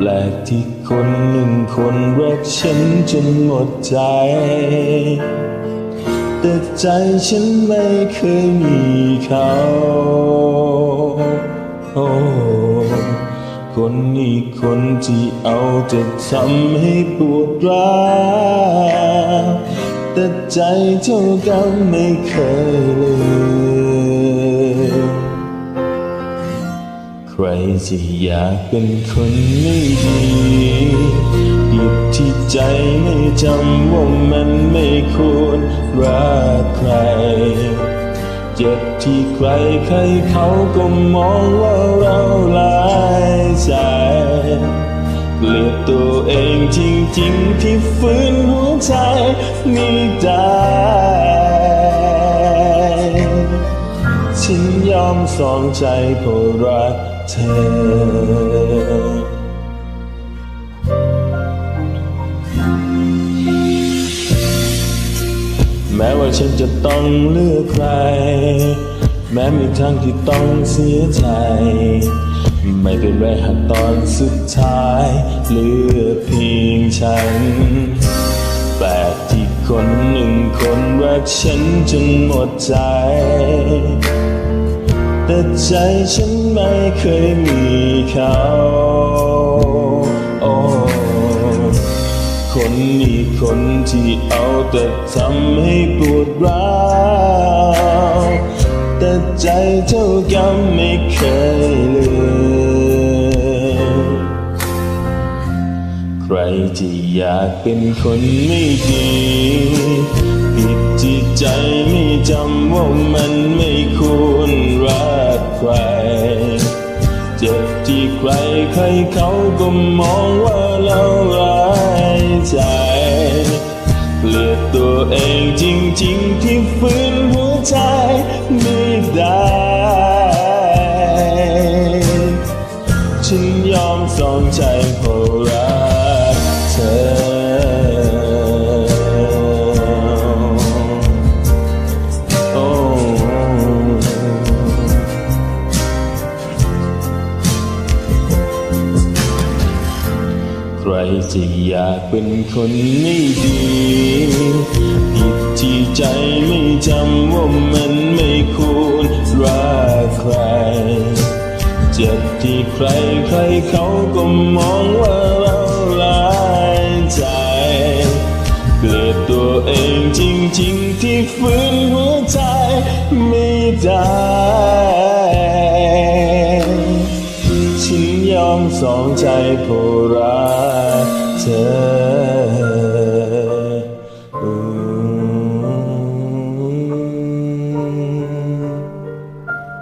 แปลกที่คนหนึ่งคนรักฉันจนหมดใจ แต่ใจฉันไม่เคยมีเขา โอ้ คนนี้คนที่เอาจะทำให้ปวดร้าวแต่ใจเจ้ากันไม่เคยลืม ใครจะอยากเป็นคนไม่ดีหยุดที่ใจไม่จำว่ามันไม่ควรรักใคร เจ็บที่ใครใครเขาก็มองว่าเราลายใจเกลียดตัวเองจริงๆที่ฝืนหัวใจไม่ได้ฉันยอมสองใจเพราะรัก เธอแม้ว่าฉันจะต้องเลือกใคร แม้มีทางที่ต้องเสียใจ ไม่เป็นไรหากตอนสุดท้ายเลือกเพียงฉัน แปลกที่คนหนึ่งคนรักฉันจนหมดใจ แต่ใจฉันไม่เคยมีเขาโอ้คนนี้คนที่เอาแต่ทำให้ปวดร้าวแต่ใจเจ้ากรรมไม่เคยลืมใครที่อยากเป็นคนไม่ดีผิดที่ใจไม่จำว่ามันไม่ควร ใคร เจ็บที่ใครใครเขาก็มองว่าเราร้ายใจเกลียดตัวเองจริง ๆ ที่ฝืนหัวใจ รจะอยากเป็นคนไม่ดีผิดที่ใจไม่จำว่ามันไม่ควรรักใคร เจ็บที่ใครใครเขาก็มองว่าเราหลายใจเกลียดตัวเองจริงๆที่ฝืนหัวใจไม่ได้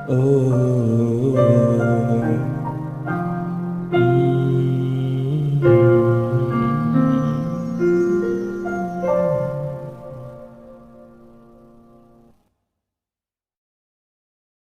Oh